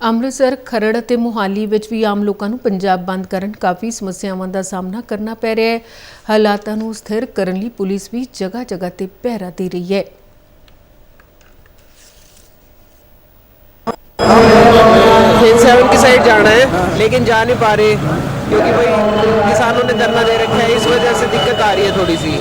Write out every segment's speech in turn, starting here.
ਅੰਮ੍ਰਿਤਸਰ ਖਰੜ ਅਤੇ ਮੁਹਾਲੀ ਵਿੱਚ ਵੀ ਆਮ ਲੋਕਾਂ ਨੂੰ ਪੰਜਾਬ ਬੰਦ ਕਰਨ ਕਾਫੀ ਸਮੱਸਿਆਵਾਂ ਦਾ ਸਾਹਮਣਾ ਕਰਨਾ ਪੈ ਰਿਹਾ ਹੈ ਹਾਲਾਤਾਂ ਨੂੰ ਸਥਿਰ ਕਰਨ ਲਈ ਪੁਲਿਸ ਵੀ ਜਗ੍ਹਾ ਜਗ੍ਹਾ ਤੇ ਪਹਿਰਾ ਦੇ ਰਹੀ ਹੈ फेज सेवन की साइड जाना है लेकिन जा नहीं पा रहे क्योंकि भाई किसानों ने धरना दे रखा है इस वजह से दिक्कत आ रही है थोड़ी सी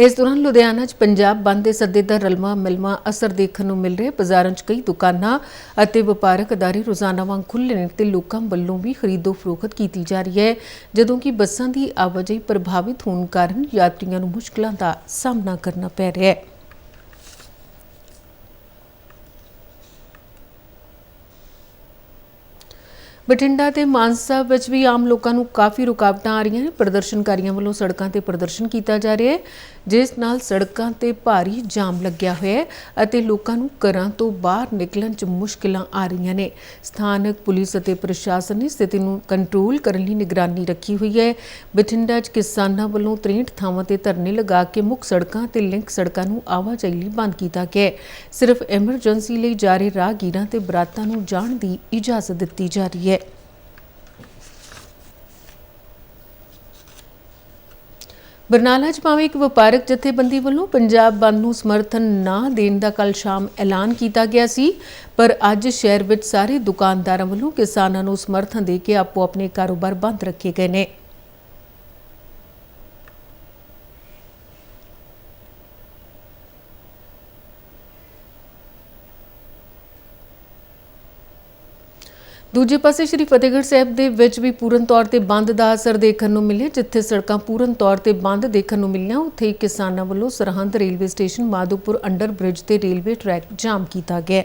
ਇਸ ਦੌਰਾਨ ਲੁਧਿਆਣਾ 'ਚ ਪੰਜਾਬ ਬੰਦ ਦੇ ਸੱਦੇ ਦਾ ਰਲਮਾ ਮਿਲਮਾ ਅਸਰ ਦੇਖਣ ਨੂੰ ਮਿਲ ਰਿਹਾ। ਬਾਜ਼ਾਰਾਂ 'ਚ ਕਈ ਦੁਕਾਨਾਂ ਅਤੇ ਵਪਾਰਕ ਅਦਾਰੇ ਰੋਜ਼ਾਨਾ ਵਾਂਗ ਖੁੱਲ੍ਹੇ ਨੇ ਤੇ ਲੋਕਾਂ ਵੱਲੋਂ ਵੀ ਖਰੀਦੋ ਫਰੋਖਤ ਕੀਤੀ ਜਾ ਰਹੀ ਹੈ, ਜਦੋਂ ਕਿ ਬੱਸਾਂ ਦੀ ਆਵਾਜਾਈ ਪ੍ਰਭਾਵਿਤ ਹੋਣ ਕਾਰਨ ਯਾਤਰੀਆਂ ਨੂੰ ਮੁਸ਼ਕਲਾਂ ਦਾ ਸਾਹਮਣਾ ਕਰਨਾ ਪੈ ਰਿਹਾ ਹੈ। ਬਠਿੰਡਾ ਤੇ ਮਾਨਸਾ ਵਿੱਚ ਵੀ ਆਮ ਲੋਕਾਂ ਨੂੰ ਕਾਫੀ ਰੁਕਾਵਟਾਂ ਆ ਰਹੀਆਂ ਨੇ। ਪ੍ਰਦਰਸ਼ਨਕਾਰੀਆਂ ਵੱਲੋਂ ਸੜਕਾਂ ਤੇ ਪ੍ਰਦਰਸ਼ਨ ਕੀਤਾ ਜਾ ਰਿਹਾ ਹੈ, ਜਿਸ ਨਾਲ ਸੜਕਾਂ ਤੇ ਭਾਰੀ ਜਾਮ ਲੱਗਿਆ ਹੋਇਆ ਹੈ ਅਤੇ ਲੋਕਾਂ ਨੂੰ ਘਰਾਂ ਤੋਂ ਬਾਹਰ ਨਿਕਲਣ 'ਚ ਮੁਸ਼ਕਲਾਂ ਆ ਰਹੀਆਂ ਨੇ। ਸਥਾਨਕ ਪੁਲਿਸ ਅਤੇ ਪ੍ਰਸ਼ਾਸਨ ਨੇ ਸਥਿਤੀ ਨੂੰ ਕੰਟਰੋਲ ਕਰਨ ਲਈ ਨਿਗਰਾਨੀ ਰੱਖੀ ਹੋਈ ਹੈ। ਬਠਿੰਡਾ 'ਚ ਕਿਸਾਨਾਂ ਵੱਲੋਂ 63 ਥਾਵਾਂ ਤੇ ਧਰਨੇ ਲਗਾ ਕੇ ਮੁੱਖ ਸੜਕਾਂ ਤੇ ਲਿੰਕ ਸੜਕਾਂ ਨੂੰ ਆਵਾਜਾਈ ਲਈ ਬੰਦ ਕੀਤਾ ਗਿਆ ਹੈ। ਸਿਰਫ ਐਮਰਜੈਂਸੀ ਲਈ ਜਾ ਰਹੇ ਰਾਹਗੀਰਾਂ ਤੇ ਬਰਾਤਾਂ ਨੂੰ ਜਾਣ ਦੀ ਇਜਾਜ਼ਤ ਦਿੱਤੀ ਜਾ ਰਹੀ ਹੈ। ਬਰਨਾਲਾ 'ਚ ਭਾਵੇਂ ਇੱਕ ਵਪਾਰਕ ਜਥੇਬੰਦੀ ਵੱਲੋਂ ਪੰਜਾਬ ਬੰਦ ਨੂੰ ਸਮਰਥਨ ਨਾ ਦੇਣ ਦਾ ਕੱਲ ਸ਼ਾਮ ਐਲਾਨ ਕੀਤਾ ਗਿਆ ਸੀ, ਪਰ ਅੱਜ ਸ਼ਹਿਰ ਵਿੱਚ ਸਾਰੇ ਦੁਕਾਨਦਾਰਾਂ ਵੱਲੋਂ ਕਿਸਾਨਾਂ ਨੂੰ ਸਮਰਥਨ ਦੇ ਕੇ ਆਪੋ ਆਪਣੇ ਕਾਰੋਬਾਰ ਬੰਦ ਰੱਖੇ ਗਏ ਨੇ। ਦੂਜੇ ਪਾਸੇ ਸ਼੍ਰੀ ਫਤਿਹਗੜ੍ਹ ਸਾਹਿਬ ਦੇ ਵਿੱਚ ਵੀ ਪੂਰਨ ਤੌਰ ਤੇ ਬੰਦ ਦਾ ਅਸਰ ਦੇਖਣ ਨੂੰ ਮਿਲਿਆ, ਜਿੱਥੇ ਸੜਕਾਂ ਪੂਰਨ ਤੌਰ ਤੇ ਬੰਦ ਦੇਖਣ ਨੂੰ ਮਿਲੀਆਂ, ਉੱਥੇ ਹੀ ਕਿਸਾਨਾਂ ਵੱਲੋਂ Sirhind railway station Madhopur under bridge ਤੇ ਰੇਲਵੇ ਟਰੈਕ ਜਾਮ ਕੀਤਾ ਗਿਆ।